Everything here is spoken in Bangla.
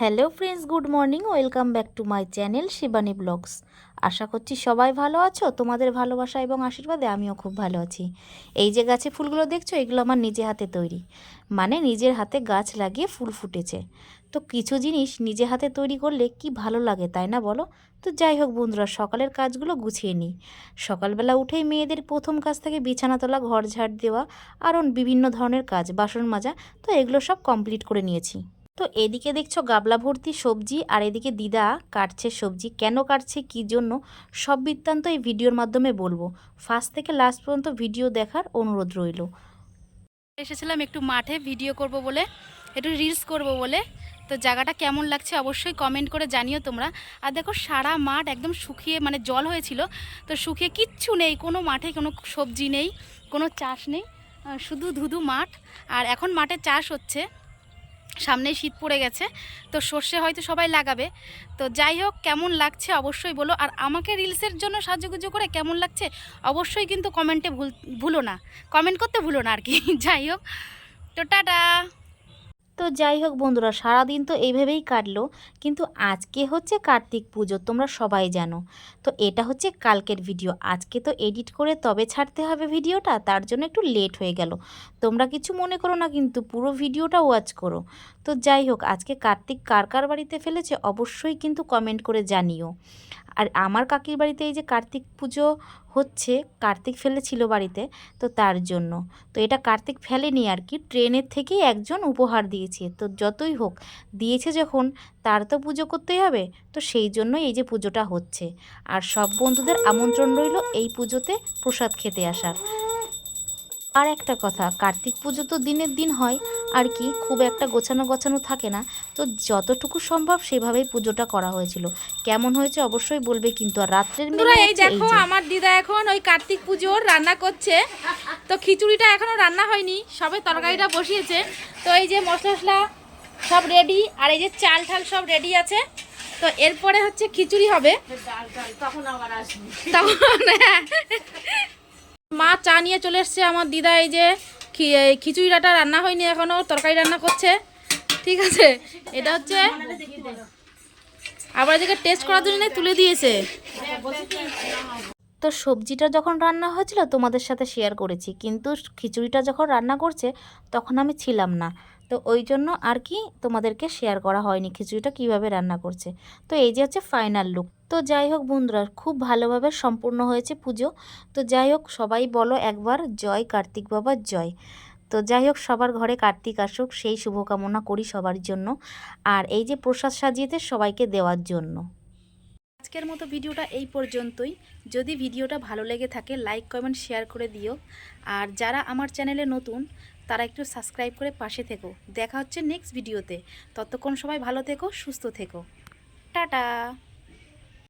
Hello friends, good morning, welcome back to my channel Shivani blogs. আশা করছি সবাই ভালো আছো, তোমাদের ভালোবাসা এবং আশীর্বাদে আমিও খুব ভালো আছি। এই যে গাছে ফুলগুলো দেখছ, এগুলো আমার নিজে হাতে তৈরি। মানে নিজের হাতে গাছ লাগিয়ে ফুল ফুটেছে। তো কিছু জিনিস নিজে হাতে তৈরি করলে কি ভালো লাগে, তাই না বলো? তো যাই হোক বন্ধুরা, সকালের কাজগুলো গুছিয়ে নিই। সকালবেলা উঠেই মেয়েদের প্রথম কাজ থেকে বিছানা তোলা, ঘর ঝাড় দেওয়া, আরও বিভিন্ন ধরনের কাজ, বাসন মাজা, তো এগুলো সব কমপ্লিট করে নিয়েছি। তো এদিকে দেখছ গাবলা ভর্তি সবজি আর এদিকে দিদা কাটছে সবজি। কেন কাটছে, কী জন্য? সব বৃত্তান্ত এই ভিডিওর মাধ্যমে বলব। ফার্স্ট থেকে লাস্ট পর্যন্ত ভিডিও দেখার অনুরোধ রইল। এসেছিলাম একটু মাঠে ভিডিও করব বলে, একটু রিলস করব বলে। তো জায়গাটা কেমন লাগছে অবশ্যই কমেন্ট করে জানিও তোমরা। আর দেখো সারা মাঠ একদম শুকিয়ে মানে জল হয়েছিল। তো শুকিয়ে কিচ্ছু নেই, কোনো মাঠে কোনো সবজি নেই, কোনো চাষ নেই। শুধু ধুধু মাঠ। আর এখন মাঠে চাষ হচ্ছে। সামনেই শীত পড়ে গেছে, তো সর্ষে হয়তো সবাই লাগাবে। তো যাই হোক, কেমন লাগছে অবশ্যই বলো, আর আমাকে রিলসের জন্য সাহায্য করে কেমন লাগছে অবশ্যই কিন্তু কমেন্টে ভুল, ভুলো না। কমেন্ট করতে ভুলো না আর কি, যাই হোক। তো টাটা! তো যাই হোক বন্ধুরা, সারাদিন তো এইভাবেই কাটলো। কিন্তু আজকে হচ্ছে কার্তিক পুজো, তোমরা সবাই জানো। তো এটা হচ্ছে কালকের ভিডিও। আজকে তো এডিট করে তবে ছাড়তে হবে ভিডিওটা, তার জন্য একটু লেট হয়ে গেল। তোমরা কিছু মনে করো না কিন্তু, পুরো ভিডিওটা ওয়াচ করো। তো যাই হোক, আজকে কার্তিক কার কার বাড়িতে ফেলেছে অবশ্যই কিন্তু কমেন্ট করে জানিও। আর আমার কাকির বাড়িতে এই যে কার্তিক পুজো হচ্ছে, কার্তিক ফেলেছিল বাড়িতে, তো তার জন্য। তো এটা কার্তিক ফেলেনি আর কি, ট্রেনের থেকেই একজন উপহার দিয়েছে। তো যতই হোক, দিয়েছে যখন, তার তো পুজো করতেই হবে। তো সেই জন্যই এই যে পুজোটা হচ্ছে। আর সব বন্ধুদের আমন্ত্রণ রইল এই পুজোতে প্রসাদ খেতে আসার। আর একটা কথা, কার্তিক পুজো তো দিনের দিন হয় আর কি খুব একটা গোছানো গোছানো থাকে না। তো যতটুকু সম্ভব সেভাবেই পুজোটা করা হয়েছিল। কেমন হয়েছে অবশ্যই বলবে কিন্তু আর রাত্রের মেলা এই দেখো আমার দিদা এখন ওই কার্তিক পুজোর রান্না করছে। তো খিচুড়িটা এখনও রান্না হয়নি সবে তরকারিটা বসিয়েছে। তো এই যে মশলা টশলা সব রেডি আর এই যে চাল ঠাল সব রেডি আছে। তো এরপরে হচ্ছে খিচুড়ি হবে। তখন হ্যাঁ। মা চা নিয়ে চলে এসছে আমার দিদা এই যে খি- এই খিচুড়িটা রান্না হয়নি এখনও, তরকারি রান্না করছে। ঠিক আছে? এটা হচ্ছে আবার এদিকে টেস্ট করার জন্য তুলে দিয়েছে। তো সবজিটা যখন রান্না হয়েছিল, তোমাদের সাথে শেয়ার করেছি। কিন্তু খিচুড়িটা যখন রান্না করছে, তখন আমি ছিলাম না। তো ওই জন্য আর কি তোমাদেরকে শেয়ার করা হয়নি খিচুড়িটা কীভাবে রান্না করছে। তো এই যে হচ্ছে ফাইনাল লুক তো যাই হোক বন্ধুরা, খুব ভালোভাবে সম্পূর্ণ হয়েছে পুজো। তো যাই হোক, সবাই বলো একবার, জয় কার্তিক বাবার জয়। তো যাই হোক, সবার ঘরে কার্তিক আসুক, সেই শুভকামনা করি সবার জন্য। আর এই যে প্রসাদ সাজিয়েতে সবাইকে দেওয়ার জন্য। আজকের মতো ভিডিওটা এই পর্যন্তই। যদি ভিডিওটা ভালো লেগে থাকে, লাইক, কমেন্ট, শেয়ার করে দিও। আর যারা আমার চ্যানেলে নতুন, তারা একটু সাবস্ক্রাইব করে পাশে থেকো। দেখা হচ্ছে নেক্সট ভিডিওতে। ততক্ষণ সবাই ভালো থেকো, সুস্থ থেকো। টাটা!